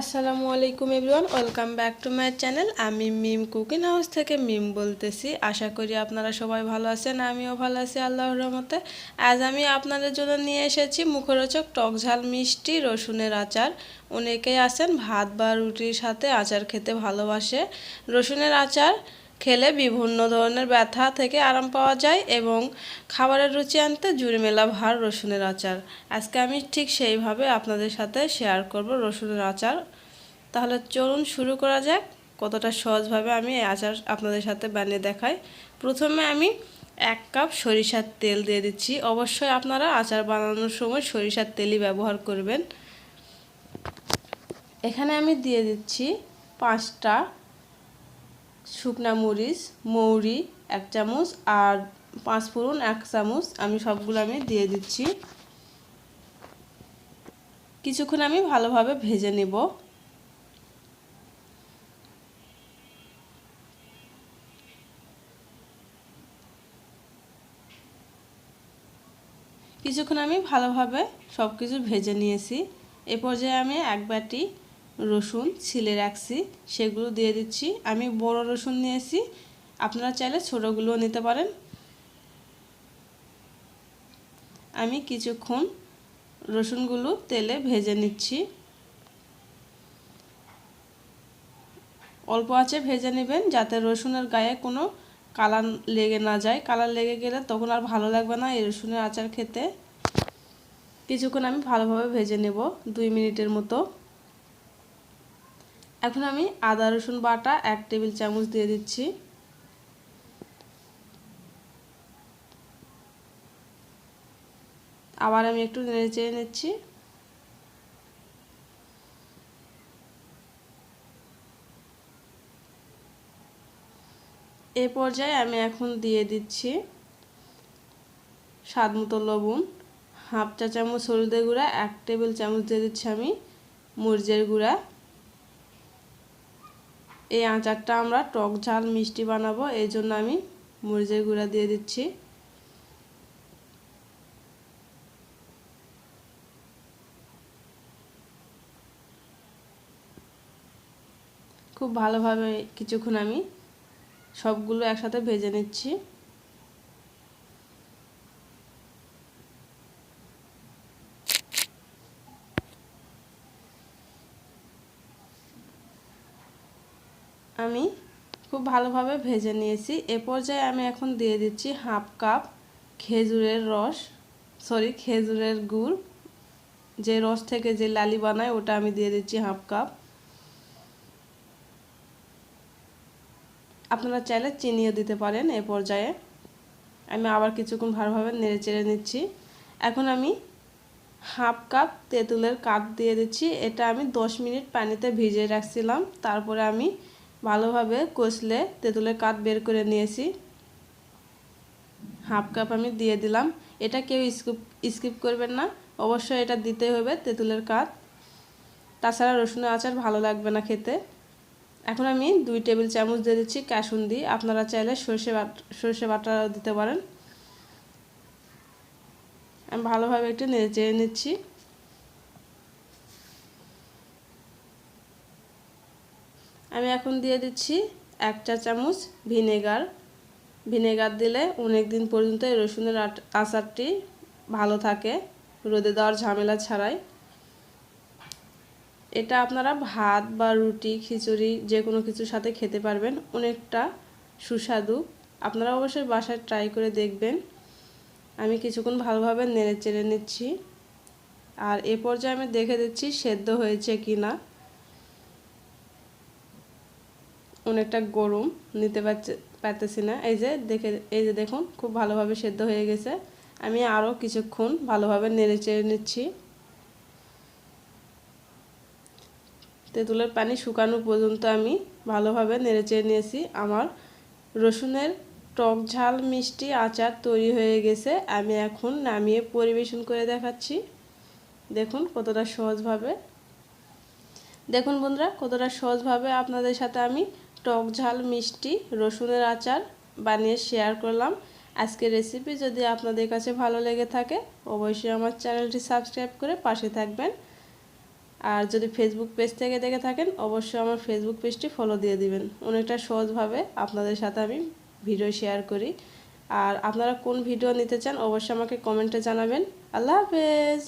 আসসালামু আলাইকুম everyone, welcome back to my channel. আমি মিম কুকিং হাউস থেকে মিম বলতেছি। আশা করি আপনারা সবাই ভালো আছেন, আমিও ভালো আছি আল্লাহর রহমতে। আজ আমি আপনাদের জন্য নিয়ে এসেছি মুখরোচক টক ঝাল মিষ্টি রসুনের আচার। অনেকেই আছেন ভাত বা রুটির সাথে আচার খেতে ভালোবাসে। রসুনের আচার খেলে বিভিন্ন ধরনের ব্যথা থেকে আরাম পাওয়া যায় এবং খাবারের রুচি আনতে জুড়ে মেলা ভার রসুনের আচার। আজকে আমি ঠিক সেইভাবে আপনাদের সাথে শেয়ার করব রসুনের আচার। তাহলে চলুন শুরু করা যাক, কতটা সহজভাবে আমি এই আচার আপনাদের সাথে বানিয়ে দেখাই। প্রথমে আমি এক কাপ সরিষার তেল দিয়ে দিচ্ছি। অবশ্যই আপনারা আচার বানানোর সময় সরিষার তেলই ব্যবহার করবেন। এখানে আমি দিয়ে দিচ্ছি পাঁচটা শুকনা মরিচ, মৌরি, এক চামচ আর পাঁচ ফোড়ন, এক চামচ আমি সবগুলো আমি দিয়ে দিচ্ছি। কিছুক্ষণ আমি ভালোভাবে ভেজে নেব। কিছুক্ষণ আমি ভালোভাবে সব কিছু ভেজে নিয়েছি। এ পর্যায়ে আমি এক বাটি রসুন, ছিলে রাখছি, সেগুলো দিয়ে দিচ্ছি। আমি বড় রসুন নিয়েছি, আপনারা চাইলে ছোটোগুলোও নিতে পারেন। আমি কিছুক্ষণ রসুনগুলো তেলে ভেজে নিচ্ছি। অল্প আছে ভেজে নেবেন, যাতে রসুনের গায়ে কোনো কালার লেগে না যায়। কালার লেগে গেলে তখন আর ভালো লাগবে না এই রসুনের আচার খেতে। কিছুক্ষণ আমি ভালোভাবে ভেজে নেব, দুই মিনিটের মতো। এখন আমি আদা, রসুন বাটা এক টেবিল চামচ দিয়ে দিচ্ছি। আবার আমি একটু নেড়ে চেড়ে নিচ্ছি। এ পর্যায়ে আমি এখন দিয়ে দিচ্ছি স্বাদ মতো লবণ। হাফ চা চামচ হলুদের গুঁড়া, এক টেবিল চামচ দিয়ে দিচ্ছি আমি মরিচের গুঁড়া। এই আচারটা আমরা টক ঝাল মিষ্টি বানাবো, এই জন্য আমি মরিচের গুঁড়া দিয়ে দিচ্ছি। খুব ভালোভাবে কিছুক্ষণ আমি সবগুলো একসাথে ভেজে নিচ্ছি। আমি খুব ভালোভাবে ভেজে নিয়েছি। এ পর্যায়ে আমি এখন দিয়ে দিচ্ছি হাফ কাপ খেজুরের রস, সরি, খেজুরের গুড়। যে রস থেকে যে লালি বানায়, ওটা আমি দিয়ে দিচ্ছি হাফ কাপ। আপনারা চাইলে চিনিও দিতে পারেন এ পর্যায়ে। আমি আবার কিছুক্ষণ ভালোভাবে নেড়ে চেড়ে নিচ্ছি। এখন আমি হাফ কাপ তেঁতুলের কাপ দিয়ে দিচ্ছি। এটা আমি দশ মিনিট পানিতে ভিজিয়ে রাখছিলাম। তারপরে আমি ভালোভাবে কষলে তেঁতুলের কাঠ বের করে নিয়েছি। হাফ কাপ আমি দিয়ে দিলাম। এটা কেউ স্কিপ স্কিপ করবেন না। অবশ্যই এটা দিতে হবে তেঁতুলের কাঠ। তাছাড়া রসুনের আচার ভালো লাগবে না খেতে। এখন আমি দুই টেবিল চামচ দিয়ে দিচ্ছি কাসুন্দি। আপনারা চাইলে সর্ষে বাট, সর্ষে বাটা দিতে পারেন। আমি ভালোভাবে একটু নেড়ে চেড়ে নিচ্ছি। আমি এখন দিয়ে দিচ্ছি এক চা চামচ ভিনেগার। ভিনেগার দিলে অনেক দিন পর্যন্ত এই রসুনের আচারটি ভালো থাকে, রোদে দেওয়ার ঝামেলা ছাড়াই। এটা আপনারা ভাত বা রুটি, খিচুড়ি যে কোনো কিছুর সাথে খেতে পারবেন, অনেকটা সুস্বাদু। আপনারা অবশ্যই বাসায় ট্রাই করে দেখবেন। আমি কিছুক্ষণ ভালোভাবে নেড়ে চেড়ে নিচ্ছি। আর এ পর্যায়ে আমি দেখে দিচ্ছি সেদ্ধ হয়েছে কি না অনেকটা গরম, নিতে পারতেছি না। এই যে দেখে, এই যে দেখুন, খুব ভালোভাবে সেদ্ধ হয়ে গেছে। আমি আরও কিছুক্ষণ ভালোভাবে নেড়ে চেড়ে নিচ্ছি। তেঁতুলের পানি শুকানো পর্যন্ত আমি ভালোভাবে নেড়ে চেড়ে নিয়েছি। আমার রসুনের টক ঝাল মিষ্টি আচার তৈরি হয়ে গেছে। আমি এখন নামিয়ে পরিবেশন করে দেখাচ্ছি। দেখুন কতটা সহজভাবে। দেখুন বন্ধুরা, কতটা সহজভাবে আপনাদের সাথে আমি টক ঝাল, মিষ্টি, রসুনের আচার বানিয়ে শেয়ার করলাম। আজকের রেসিপি যদি আপনাদের কাছে ভালো লেগে থাকে, অবশ্যই আমার চ্যানেলটি সাবস্ক্রাইব করে পাশে থাকবেন। আর যদি ফেসবুক পেজ থেকে দেখে থাকেন, অবশ্যই আমার ফেসবুক পেজটি ফলো দিয়ে দিবেন। অনেকটা সহজভাবে আপনাদের সাথে আমি ভিডিও শেয়ার করি। আর আপনারা কোন ভিডিও নিতে চান, অবশ্যই আমাকে কমেন্টে জানাবেন। আল্লাহ হাফেজ!